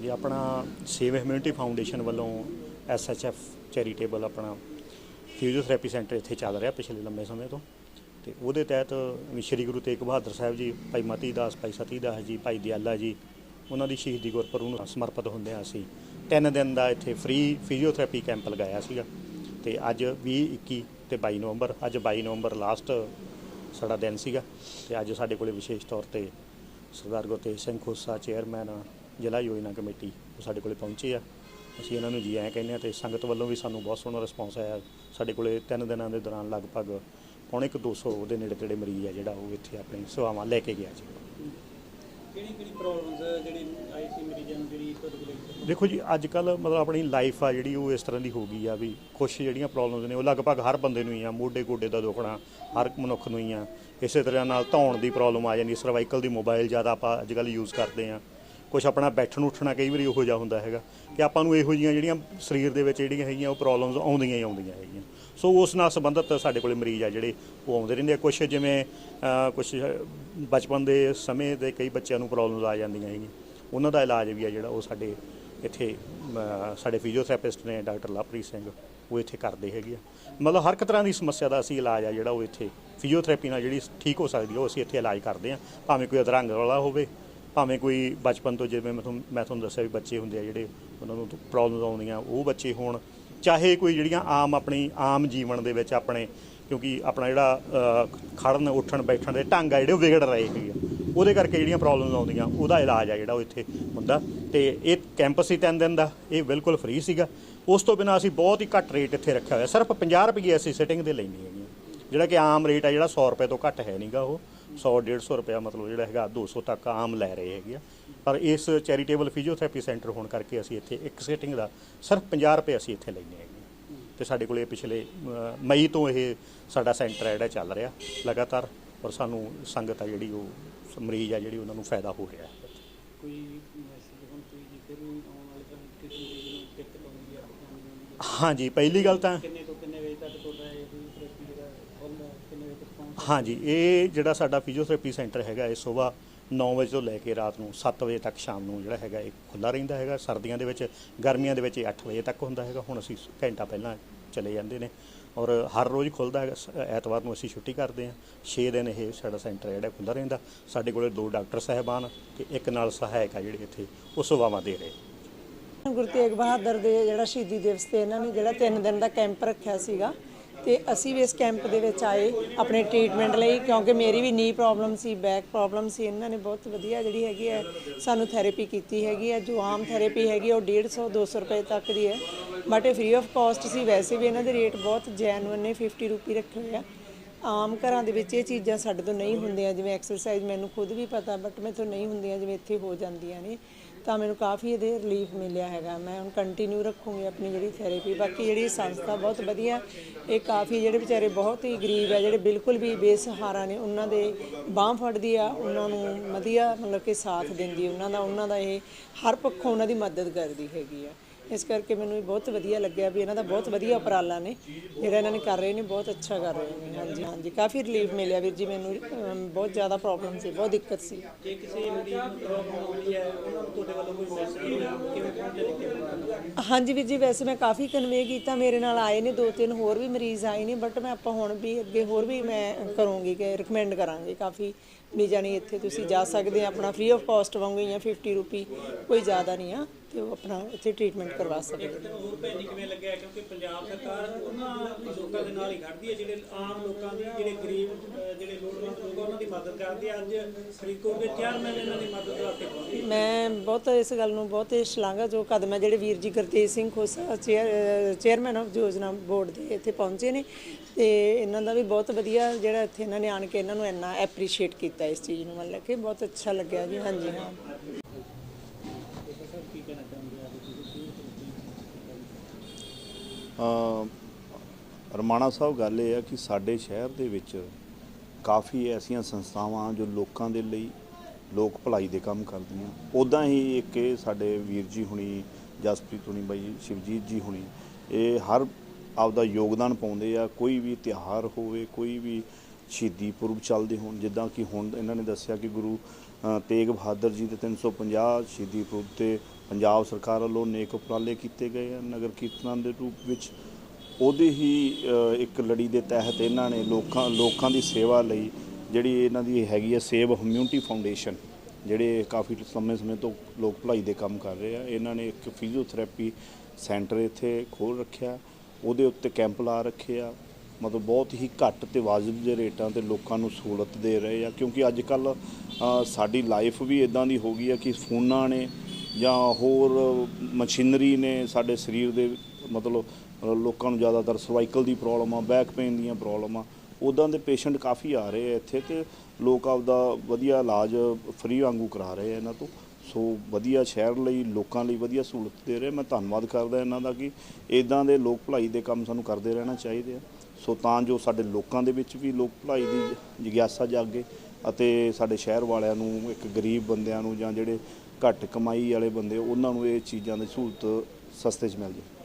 ਜੀ ਆਪਣਾ save humanity foundation ਵੱਲੋਂ ਐਸਐਚਐਫ ਚੈਰੀਟੇਬਲ ਆਪਣਾ ਫਿਜ਼ੀਓਥੈਰੇਪੀ ਸੈਂਟਰ ਇੱਥੇ ਚੱਲ ਰਿਹਾ ਪਿਛਲੇ ਲੰਮੇ ਸਮੇਂ ਤੋਂ। ਤੇ ਉਹਦੇ ਤਹਿਤ ਸ਼੍ਰੀ ਗੁਰੂ ਤੇਗ ਬਹਾਦਰ ਸਾਹਿਬ ਜੀ, ਭਾਈ ਮਤੀ ਦਾਸ, ਭਾਈ ਸਤੀ ਦਾਸ ਜੀ, ਭਾਈ ਦਿਆਲਾ ਜੀ, ਉਹਨਾਂ ਦੀ ਸ਼ਹੀਦੀ ਗੁਰਪੁਰਬ ਨੂੰ ਸਮਰਪਿਤ ਹੁੰਦੇ ਆ ਅਸੀਂ। ਤਿੰਨ ਦਿਨ ਦਾ ਇੱਥੇ ਫ੍ਰੀ ਫਿਜ਼ੀਓਥੈਰੇਪੀ ਕੈਂਪ ਲਗਾਇਆ ਸੀਗਾ। ਤੇ ਅੱਜ 20 21 ਤੇ 22 ਨਵੰਬਰ, ਅੱਜ 22 ਨਵੰਬਰ ਲਾਸਟ ਸਾਡਾ ਦਿਨ ਸੀਗਾ। ਤੇ ਅੱਜ ਸਾਡੇ ਕੋਲੇ ਵਿਸ਼ੇਸ਼ ਤੌਰ ਤੇ ਸਰਦਾਰ ਗੁਰਤੇਜ ਸਿੰਘ ਖੋਸਾ ਚੇਅਰਮੈਨ ਜ਼ਿਲ੍ਹਾ ਯੋਜਨਾ ਕਮੇਟੀ ਉਹ ਸਾਡੇ ਕੋਲੇ ਪਹੁੰਚੇ ਆ। ਅਸੀਂ ਇਹਨਾਂ ਨੂੰ ਜੀ ਆਇਆਂ ਕਹਿੰਦੇ ਆ ਤੇ ਸੰਗਤ ਵੱਲੋਂ ਵੀ ਸਾਨੂੰ ਬਹੁਤ ਸੋਹਣਾ ਰਿਸਪੌਂਸ ਆਇਆ। ਸਾਡੇ ਕੋਲੇ ਤਿੰਨ ਦਿਨਾਂ ਦੇ ਦੌਰਾਨ ਲਗਭਗ ਪੌਣੇ ਕੁ 200 ਦੇ ਨੇੜੇ ਤੇੜੇ ਮਰੀਜ਼ ਆ ਜਿਹੜਾ ਉਹ ਇੱਥੇ ਆਪਣੀ ਸੇਵਾਵਾਂ ਲੈ ਕੇ ਗਿਆ ਜੀ। ਕਿਹੜੀ ਕਿਹੜੀ ਪ੍ਰੋਬਲਮਸ ਜਿਹੜੀ ਆਈ ਸੀ ਮਰੀਜ਼ਾਂ ਨੂੰ ਜਿਹੜੀ ਤੁਹਾਡੇ ਦੇਖੋ ਜੀ ਅੱਜ ਕੱਲ ਮਤਲਬ ਆਪਣੀ ਲਾਈਫ ਆ ਜਿਹੜੀ ਉਹ ਇਸ ਤਰ੍ਹਾਂ ਦੀ ਹੋ ਗਈ ਆ ਵੀ ਕੁਝ ਜਿਹੜੀਆਂ ਪ੍ਰੋਬਲਮਸ ਨੇ ਉਹ ਲਗਭਗ ਹਰ ਬੰਦੇ ਨੂੰ ਹੀ ਆ। ਮੋਢੇ ਗੋਡੇ ਦਾ ਦੁਖਣਾ ਹਰ ਇੱਕ ਮਨੁੱਖ ਨੂੰ ਹੀ ਆ। ਇਸੇ ਤਰ੍ਹਾਂ ਨਾਲ ਧੌਣ ਦੀ ਪ੍ਰੋਬਲਮ ਆ ਜਾਂਦੀ ਸਰਵਾਈਕਲ ਦੀ ਮੋਬਾਈਲ ਜ਼ਿਆਦਾ ਆਪਾਂ ਅੱਜ ਕੱਲ ਯੂਜ਼ ਕਰਦੇ ਆ। ਕੁਝ ਆਪਣਾ ਬੈਠਣ ਉੱਠਣਾ ਕਈ ਵਾਰੀ ਉਹੋ ਜਿਹਾ ਹੁੰਦਾ ਹੈਗਾ ਕਿ ਆਪਾਂ ਨੂੰ ਇਹੋ ਜਿਹੀਆਂ ਜਿਹੜੀਆਂ ਸਰੀਰ ਦੇ ਵਿੱਚ ਜਿਹੜੀਆਂ ਹੈਗੀਆਂ ਉਹ ਪ੍ਰੋਬਲਮਸ ਆਉਂਦੀਆਂ ਹੀ ਆਉਂਦੀਆਂ ਹੈਗੀਆਂ। ਸੋ ਉਸ ਨਾਲ ਸੰਬੰਧਿਤ ਸਾਡੇ ਕੋਲੇ ਮਰੀਜ਼ ਆ ਜਿਹੜੇ ਉਹ ਆਉਂਦੇ ਰਹਿੰਦੇ ਆ। ਕੁਝ ਜਿਵੇਂ ਕੁਝ ਬਚਪਨ ਦੇ ਸਮੇਂ ਦੇ ਕਈ ਬੱਚਿਆਂ ਨੂੰ ਪ੍ਰੋਬਲਮਸ ਆ ਜਾਂਦੀਆਂ ਹੈਗੀਆਂ। ਉਹਨਾਂ ਦਾ ਇਲਾਜ ਵੀ ਆ ਜਿਹੜਾ ਉਹ ਸਾਡੇ ਇੱਥੇ ਸਾਡੇ ਫਿਜ਼ੀਓਥੈਰੇਪਿਸਟ ਨੇ ਡਾਕਟਰ ਲਵਪ੍ਰੀਤ ਸਿੰਘ, ਉਹ ਇੱਥੇ ਕਰਦੇ ਹੈਗੇ ਆ। ਮਤਲਬ ਹਰ ਇੱਕ ਤਰ੍ਹਾਂ ਦੀ ਸਮੱਸਿਆ ਦਾ ਅਸੀਂ ਇਲਾਜ ਆ ਜਿਹੜਾ ਉਹ ਇੱਥੇ ਫਿਜ਼ੀਓਥੈਰੇਪੀ ਨਾਲ ਜਿਹੜੀ ਠੀਕ ਹੋ ਸਕਦੀ ਹੈ ਉਹ ਅਸੀਂ ਇੱਥੇ ਇਲਾਜ ਕਰਦੇ ਆ। ਭਾਵੇਂ ਕੋਈ ਅਧਰੰਗ ਵਾਲਾ ਹੋਵੇ ਭਾਵੇਂ ਕੋਈ ਬਚਪਨ ਤੋਂ ਜਿਵੇਂ ਮੈਂ ਤੁਹਾਨੂੰ ਮੈਂ ਤੁਹਾਨੂੰ ਦੱਸਿਆ ਵੀ ਬੱਚੇ ਹੁੰਦੇ ਆ ਜਿਹੜੇ ਉਹਨਾਂ ਨੂੰ ਪ੍ਰੋਬਲਮਸ ਆਉਂਦੀਆਂ ਉਹ ਬੱਚੇ ਹੋਣ। ਚਾਹੇ ਕੋਈ ਜਿਹੜੀਆਂ ਆਮ ਆਪਣੀ ਆਮ ਜੀਵਨ ਦੇ ਵਿੱਚ ਆਪਣੇ ਕਿਉਂਕਿ ਆਪਣਾ ਜਿਹੜਾ ਅ, ਖੜਨ ਉੱਠਣ ਬੈਠਣ ਦੇ ਢੰਗ ਆ ਜਿਹੜੇ ਉਹ ਵਿਗੜ ਰਹੇ ਹੈਗੇ ਆ। ਉਹਦੇ ਕਰਕੇ ਜਿਹੜੀਆਂ ਪ੍ਰੋਬਲਮਸ ਆਉਂਦੀਆਂ ਉਹਦਾ ਇਲਾਜ ਆ ਜਿਹੜਾ ਉਹ ਇੱਥੇ ਹੁੰਦਾ। ਤੇ ਇਹ ਕੈਂਪਸ ਸੀ ਤਿੰਨ ਦਿਨ ਦਾ ਇਹ ਬਿਲਕੁਲ ਫ੍ਰੀ ਸੀਗਾ। ਉਸ ਤੋਂ ਬਿਨਾਂ ਅਸੀਂ ਬਹੁਤ ਹੀ ਘੱਟ ਰੇਟ ਇੱਥੇ ਰੱਖਿਆ ਹੋਇਆ। ਸਿਰਫ 50 ਰੁਪਏ ਅਸੀਂ ਸਿਟਿੰਗ ਦੇ ਲੈਣੀ ਹੈਗੀ ਜਿਹੜਾ ਕਿ ਆਮ ਰੇਟ ਆ ਜਿਹੜਾ 100 ਰੁਪਏ ਤੋਂ ਘੱਟ ਹੈ ਨਹੀਂਗਾ ਉਹ। 100 150 ਰੁਪਏ ਮਤਲਬ ਜਿਹੜਾ ਹੈਗਾ 200 ਤੱਕ ਆਮ ਲੈ ਰਹੇ ਹੈਗੇ ਆ। ਪਰ ਇਸ ਚੈਰੀਟੇਬਲ ਫਿਜ਼ੀਓਥੈਰੇਪੀ ਸੈਂਟਰ ਹੋਣ ਕਰਕੇ ਅਸੀਂ ਇੱਥੇ ਇੱਕ ਸਿਟਿੰਗ ਦਾ ਸਿਰਫ 50 ਰੁਪਏ ਅਸੀਂ ਇੱਥੇ ਲੈਣੇ ਹੈਗੇ ਤੇ ਸਾਡੇ ਕੋਲੇ ਪਿਛਲੇ ਮਈ ਤੋਂ ਇਹ ਸਾਡਾ ਸੈਂਟਰ ਹੈ ਜਿਹੜਾ ਚੱਲ ਰਿਹਾ ਲਗਾਤਾਰ ਔਰ ਸਾਨੂੰ ਸੰਗਤ ਆ ਜਿਹੜੀ ਉਹ ਮਰੀਜ਼ ਆ ਜਿਹੜੀ ਉਹਨਾਂ ਨੂੰ ਫਾਇਦਾ ਹੋ ਰਿਹਾ ਹੈ। ਕੋਈ ਮੈਸੇਜ ਹੁਣ ਕੋਈ ਜਿੱਥੇ ਵੀ ਆਉਣ ਵਾਲੇ ਤਾਂ ਕਿਸੇ ਨੂੰ ਦਿੱਕਤ ਆਉਂਦੀ ਆ ਪਰੇਸ਼ਾਨੀ ਆਉਂਦੀ? ਹਾਂਜੀ ਪਹਿਲੀ ਗੱਲ ਤਾਂ ਆ ਕਿੰਨੇ ਤੋਂ ਕਿੰਨੇ ਵਜੇ ਤੱਕ ਤੁਹਾਡਾ ਇਹ ਥੈਰੇਪੀ ਜਿਹੜਾ ਖੁੱਲ੍ਹਦਾ ਕਿੰਨੇ ਵਜੇ ਤੱਕ ਪਹੁੰਚ ਹਾਂਜੀ, ਇਹ ਜਿਹੜਾ ਸਾਡਾ ਫਿਜ਼ੀਓਥੈਰੇਪੀ ਸੈਂਟਰ ਹੈਗਾ, ਇਹ ਸਵੇਰ 9 ਵਜੇ ਤੋਂ ਲੈ ਕੇ ਰਾਤ ਨੂੰ 7 ਵਜੇ ਤੱਕ ਸ਼ਾਮ ਨੂੰ ਜਿਹੜਾ ਹੈਗਾ, ਇਹ ਖੁੱਲਾ ਰਹਿੰਦਾ ਹੈਗਾ। ਸਰਦੀਆਂ ਦੇ ਵਿੱਚ, ਗਰਮੀਆਂ ਦੇ ਵਿੱਚ ਇਹ 8 ਵਜੇ ਤੱਕ ਹੁੰਦਾ ਹੈਗਾ। ਹੁਣ ਅਸੀਂ ਘੰਟਾ ਪਹਿਲਾਂ ਚਲੇ ਜਾਂਦੇ ਨੇ ਔਰ ਹਰ ਰੋਜ਼ ਖੁੱਲਦਾ ਹੈਗਾ। ਸ- ਐਤਵਾਰ ਨੂੰ ਅਸੀਂ ਛੁੱਟੀ ਕਰਦੇ ਹਾਂ। 6 ਦਿਨ ਇਹ ਸਾਡਾ ਸੈਂਟਰ ਜਿਹੜਾ ਖੁੱਲ੍ਹਾ ਰਹਿੰਦਾ। ਸਾਡੇ ਕੋਲੇ ਦੋ ਡਾਕਟਰ ਸਾਹਿਬਾਨ ਤੇ ਇੱਕ ਨਾਲ ਸਹਾਇਕ ਆ ਜਿਹੜੇ ਇੱਥੇ ਉਹ ਸੇਵਾਵਾਂ ਦੇ ਰਹੇ। ਗੁਰੂ ਤੇਗ ਬਹਾਦਰ ਦੇ ਜਿਹੜਾ ਸ਼ਹੀਦੀ ਦਿਵਸ ਤੇ ਇਹਨਾਂ ਨੇ ਜਿਹੜਾ 3 ਦਿਨ ਦਾ ਕੈਂਪ ਰੱਖਿਆ ਸੀਗਾ ਤੇ ਅਸੀਂ ਵੀ ਇਸ ਕੈਂਪ ਦੇ ਵਿੱਚ ਆਏ ਆਪਣੇ ਟ੍ਰੀਟਮੈਂਟ ਲਈ, ਕਿਉਂਕਿ ਮੇਰੀ ਵੀ ਨੀ ਪ੍ਰੋਬਲਮ ਸੀ ਬੈਕ ਪ੍ਰੋਬਲਮ ਸੀ, ਇਹਨਾਂ ਨੇ ਬਹੁਤ ਵਧੀਆ ਜਿਹੜੀ ਹੈਗੀ ਹੈ, ਸਾਨੂੰ ਥੈਰੇਪੀ ਕੀਤੀ ਹੈਗੀ ਹੈ, ਜੋ ਆਮ ਥੈਰੇਪੀ ਹੈਗੀ ਹੈ, ਉਹ 150 200 ਰੁਪਏ ਤੱਕ ਦੀ ਹੈ ਬਟ ਇਹ ਫ੍ਰੀ ਆਫ ਕਾਸਟ ਸੀ, ਵੈਸੇ ਵੀ ਇਹਨਾਂ ਦੇ ਰੇਟ ਬਹੁਤ ਜੈਨੂਇਨ ਨੇ 50 ਰੁਪਏ ਰੱਖੇ ਹੋਏ ਆ। ਆਮ ਘਰਾਂ ਦੇ ਵਿੱਚ ਇਹ ਚੀਜ਼ਾਂ ਸਾਡੇ ਤੋਂ ਨਹੀਂ ਹੁੰਦੀਆਂ, ਜਿਵੇਂ ਐਕਸਰਸਾਈਜ਼ ਮੈਨੂੰ ਖੁਦ ਵੀ ਪਤਾ ਬਟ ਮੈਥੋਂ ਨਹੀਂ ਹੁੰਦੀਆਂ, ਜਿਵੇਂ ਇੱਥੇ ਹੋ ਜਾਂਦੀਆਂ ਨੇ, ਤਾਂ ਮੈਨੂੰ ਕਾਫੀ ਇਹਦੇ ਰਿਲੀਫ ਮਿਲਿਆ ਹੈਗਾ। ਮੈਂ ਹੁਣ ਕੰਟੀਨਿਊ ਰੱਖੂੰਗੀ ਆਪਣੀ ਜਿਹੜੀ ਥੈਰੇਪੀ ਬਾਕੀ ਜਿਹੜੀ ਸੰਸਥਾ ਬਹੁਤ ਵਧੀਆ, ਇਹ ਕਾਫੀ ਜਿਹੜੇ ਵਿਚਾਰੇ ਬਹੁਤ ਹੀ ਗਰੀਬ ਹੈ ਜਿਹੜੇ ਬਿਲਕੁਲ ਵੀ ਬੇਸਹਾਰਾ ਨੇ, ਉਹਨਾਂ ਦੇ ਬਾਂਹ ਫੜਦੀ ਆ, ਉਹਨਾਂ ਨੂੰ ਵਧੀਆ ਮਤਲਬ ਕਿ ਸਾਥ ਦਿੰਦੀ ਉਹਨਾਂ ਦਾ ਉਹਨਾਂ ਦਾ ਇਹ ਹਰ ਪੱਖੋਂ ਉਹਨਾਂ ਦੀ ਮਦਦ ਕਰਦੀ ਹੈਗੀ ਆ। ਇਸ ਕਰਕੇ ਮੈਨੂੰ ਇਹ ਬਹੁਤ ਵਧੀਆ ਲੱਗਿਆ ਵੀ ਇਹਨਾਂ ਦਾ ਬਹੁਤ ਵਧੀਆ ਉਪਰਾਲਾ ਨੇ। ਜਿਹੜਾ ਇਹਨਾਂ ਨੇ ਕਰ ਰਹੇ ਨੇ ਬਹੁਤ ਅੱਛਾ ਕਰ ਰਹੇ ਨੇ। ਹਾਂਜੀ ਹਾਂਜੀ। ਕਾਫੀ ਰਿਲੀਫ ਮਿਲਿਆ ਵੀਰ ਜੀ ਮੈਨੂੰ। ਅਮ, ਬਹੁਤ ਜ਼ਿਆਦਾ ਪ੍ਰੋਬਲਮ ਸੀ ਬਹੁਤ ਦਿੱਕਤ ਸੀ। ਜੇ ਕਿਸੇ ਮਰੀਜ਼ ਨੂੰ ਪ੍ਰੋਬਲਮ ਆਉਂਦੀ ਹੈ ਉਹਨਾਂ ਨੂੰ ਤੁਹਾਡੇ ਵੱਲੋਂ ਕੋਈ ਮੈਸੇਜ ਕਿਵੇਂ ਪਹੁੰਚੇ ਕਿ ਹਾਂਜੀ ਵੀਰ ਜੀ ਵੈਸੇ ਮੈਂ ਕਾਫੀ ਕਨਵੇ ਕੀਤਾ ਮੇਰੇ ਨਾਲ ਆਏ ਨੇ ਦੋ ਤਿੰਨ ਹੋਰ ਵੀ ਮਰੀਜ਼ ਆਏ ਨੇ ਬਟ ਮੈਂ ਆਪਾਂ ਹੁਣ ਵੀ ਅੱਗੇ ਹੋਰ ਵੀ ਮੈਂ ਕਰੂੰਗੀ ਕਿ ਰეკਮੈਂਡ ਕਰਾਂਗੇ ਕਾਫੀ। ਵੀ ਜਾਣੀ ਇੱਥੇ ਤੁਸੀਂ ਜਾ ਸਕਦੇ ਆ ਆਪਣਾ ਫ੍ਰੀ ਆਫ ਕਾਸਟ ਵਾਂਗੂ ਜਾਂ 50 ਰੁਪੀ ਕੋਈ ਜ਼ਿਆਦਾ ਨਹੀਂ ਆ ਤੇ ਉਹ ਆਪਣਾ ਇੱਥੇ ਟ੍ਰੀਟਮੈਂਟ ਕਰਵਾ ਸਕਦੇ ਇੱਕ ਤਾਂ ਹੋਰ ਭੈਣ ਜੀ ਕਿਵੇਂ ਲੱਗਿਆ ਕਿਉਂਕਿ ਪੰਜਾਬ ਸਰਕਾਰ ਉਹਨਾਂ ਲੋਕਾਂ ਦੇ ਨਾਲ ਹੀ ਖੜਦੀ ਹੈ ਜਿਹੜੇ ਆਮ ਲੋਕਾਂ ਦੀ ਜਿਹੜੇ ਗਰੀਬ ਅਹ ਜਿਹੜੇ ਲੋੜਵੰਦ ਲੋਕ ਆ, ਉਹਨਾਂ ਦੀ ਮਦਦ ਕਰਦੀ ਹੈ ਅੱਜ ਫਰੀਦਕੋਟ ਦੇ ਚੇਅਰਮੈਨ ਇਹਨਾਂ ਦੀ ਮਦਦ ਵਾਸਤੇ ਪਹੁੰਚੇ ਮੈਂ ਬਹੁਤ ਇਸ ਗੱਲ ਨੂੰ ਬਹੁਤ ਸ਼ਲਾਘਾ ਜੋ ਕਦਮ ਹੈ ਜਿਹੜੇ ਵੀਰ ਜੀ Gurtej Singh Khosa chair chairman of Yojana board ਦੇ ਇੱਥੇ ਪਹੁੰਚੇ ਨੇ ਤੇ ਇਹਨਾਂ ਦਾ ਵੀ ਬਹੁਤ ਵਧੀਆ ਜਿਹੜਾ ਇੱਥੇ ਇਹਨਾਂ ਨੇ ਆਣ ਕੇ ਇਹਨਾਂ ਨੂੰ ਇੰਨਾ ਐਪਰੀਸ਼ੀਏਟ ਕੀਤਾ। ਇਸ ਚੀਜ਼ ਨੂੰ, ਮਤਲਬ ਕਿ ਬਹੁਤ ਅੱਛਾ ਲੱਗਿਆ ਜੀ, ਹਾਂਜੀ, ਹਾਂ। ਰਮਾਣਾ ਸਾਹਿਬ, ਗੱਲ ਇਹ ਆ ਕਿ ਸਾਡੇ ਸ਼ਹਿਰ ਦੇ ਵਿੱਚ ਕਾਫੀ ਐਸੀਆਂ ਸੰਸਥਾਵਾਂ ਜੋ ਲੋਕਾਂ ਦੇ ਲਈ ਲੋਕ ਭਲਾਈ ਦੇ ਕੰਮ ਕਰਦੀਆਂ। ਉਦਾਂ ਹੀ ਇੱਕ ਇਹ ਸਾਡੇ ਵੀਰ ਜੀ ਹੁਣੀ, ਜਸਪ੍ਰੀਤ ਹੁਣੀ, ਬਾਈ ਸ਼ਿਵਜੀਤ ਜੀ ਹੁਣੀ, ਇਹ ਹਰ ਆਪਦਾ ਯੋਗਦਾਨ ਪਾਉਂਦੇ ਆ। ਕੋਈ ਵੀ ਤਿਉਹਾਰ ਹੋਵੇ, ਕੋਈ ਵੀ ਸ਼ਹੀਦੀ ਪੁਰਬ ਚੱਲਦੇ ਹੋਣ, ਜਿੱਦਾਂ ਕਿ ਹੁਣ ਇਹਨਾਂ ਨੇ ਦੱਸਿਆ ਕਿ ਗੁਰੂ ਤੇਗ ਬਹਾਦਰ ਜੀ ਦੇ 350 ਸ਼ਹੀਦੀ ਪੁਰਬ ਤੇ ਪੰਜਾਬ ਸਰਕਾਰ ਵੱਲੋਂ ਨੇਕ ਉਪਰਾਲੇ ਕੀਤੇ ਗਏ ਆ ਨਗਰ ਕੀਰਤਨਾਂ ਦੇ ਰੂਪ ਵਿੱਚ ਉਹਦੇ ਹੀ ਇੱਕ ਲੜੀ ਦੇ ਤਹਿਤ ਇਹਨਾਂ ਨੇ ਲੋਕਾਂ ਲੋਕਾਂ ਦੀ ਸੇਵਾ ਲਈ ਜਿਹੜੀ ਇਹਨਾਂ ਦੀ ਹੈਗੀ ਹੈ ਸੇਵ ਹਮਿਊਨਿਟੀ ਫਾਊਂਡੇਸ਼ਨ, ਜਿਹੜੇ ਕਾਫੀ ਸਮੇਂ ਸਮੇਂ ਤੋਂ ਲੋਕ ਭਲਾਈ ਦੇ ਕੰਮ ਕਰ ਰਹੇ ਆ, ਇਹਨਾਂ ਨੇ ਇੱਕ ਫਿਜ਼ੀਓਥੈਰੇਪੀ ਸੈਂਟਰ ਇੱਥੇ ਖੋਲ ਰੱਖਿਆ, ਉਹਦੇ ਉੱਤੇ ਕੈਂਪ ਲਾ ਰੱਖੇ ਆ। ਮਤਲਬ ਬਹੁਤ ਹੀ ਘੱਟ ਤੇ ਵਾਜਬ ਦੇ ਰੇਟਾਂ ਤੇ ਲੋਕਾਂ ਨੂੰ ਸਹੂਲਤ ਦੇ ਰਹੇ ਆ, ਕਿਉਂਕਿ ਅੱਜ ਕੱਲ ਸਾਡੀ ਲਾਈਫ ਵੀ ਇਦਾਂ ਦੀ ਹੋ ਗਈ ਆ ਕਿ ਫੋਨਾਂ ਨੇ ਜਾਂ ਹੋਰ ਮਸ਼ੀਨਰੀ ਨੇ ਸਾਡੇ ਸਰੀਰ ਦੇ ਮਤਲਬ ਲੋਕਾਂ ਨੂੰ ਜ਼ਿਆਦਾਤਰ ਸਰਵਾਈਕਲ ਦੀ ਪ੍ਰੋਬਲਮ ਆ, ਬੈਕ ਪੇਨ ਦੀਆਂ ਪ੍ਰੋਬਲਮ ਆ ਉਦਾਂ ਦੇ ਪੇਸ਼ੈਂਟ ਕਾਫੀ ਆ ਰਹੇ ਆ ਇੱਥੇ ਤੇ ਲੋਕ ਆਪਦਾ ਵਧੀਆ ਇਲਾਜ ਫ੍ਰੀ ਵਾਂਗੂ ਕਰਾ ਰਹੇ ਆ ਇਹਨਾਂ ਤੋਂ। ਸੋ ਵਧੀਆ ਸ਼ਹਿਰ ਲਈ, ਲੋਕਾਂ ਲਈ ਵਧੀਆ ਸਹੂਲਤ ਦੇ ਰਹੇ ਮੈਂ ਧੰਨਵਾਦ ਕਰਦਾ ਇਹਨਾਂ ਦਾ ਕਿ ਇਦਾਂ ਦੇ ਲੋਕ ਭਲਾਈ ਦੇ ਕੰਮ ਸਾਨੂੰ ਕਰਦੇ ਰਹਿਣਾ ਚਾਹੀਦੇ ਆ। ਸੋ ਤਾਂ ਜੋ ਸਾਡੇ ਲੋਕਾਂ ਦੇ ਵਿੱਚ ਵੀ ਲੋਕ ਭਲਾਈ ਦੀ ਜਿਗਿਆਸਾ ਜਾਗੇ ਅਤੇ ਸਾਡੇ ਸ਼ਹਿਰ ਵਾਲਿਆਂ ਨੂੰ, ਇੱਕ ਗਰੀਬ ਬੰਦਿਆਂ ਨੂੰ ਜਾਂ ਜਿਹੜੇ ਘੱਟ ਕਮਾਈ ਵਾਲੇ ਬੰਦੇ, ਉਹਨਾਂ ਨੂੰ ਇਹ ਚੀਜ਼ਾਂ ਦੀ ਸਹੂਲਤ ਸਸਤੇ 'ਚ ਮਿਲ ਜਾਏ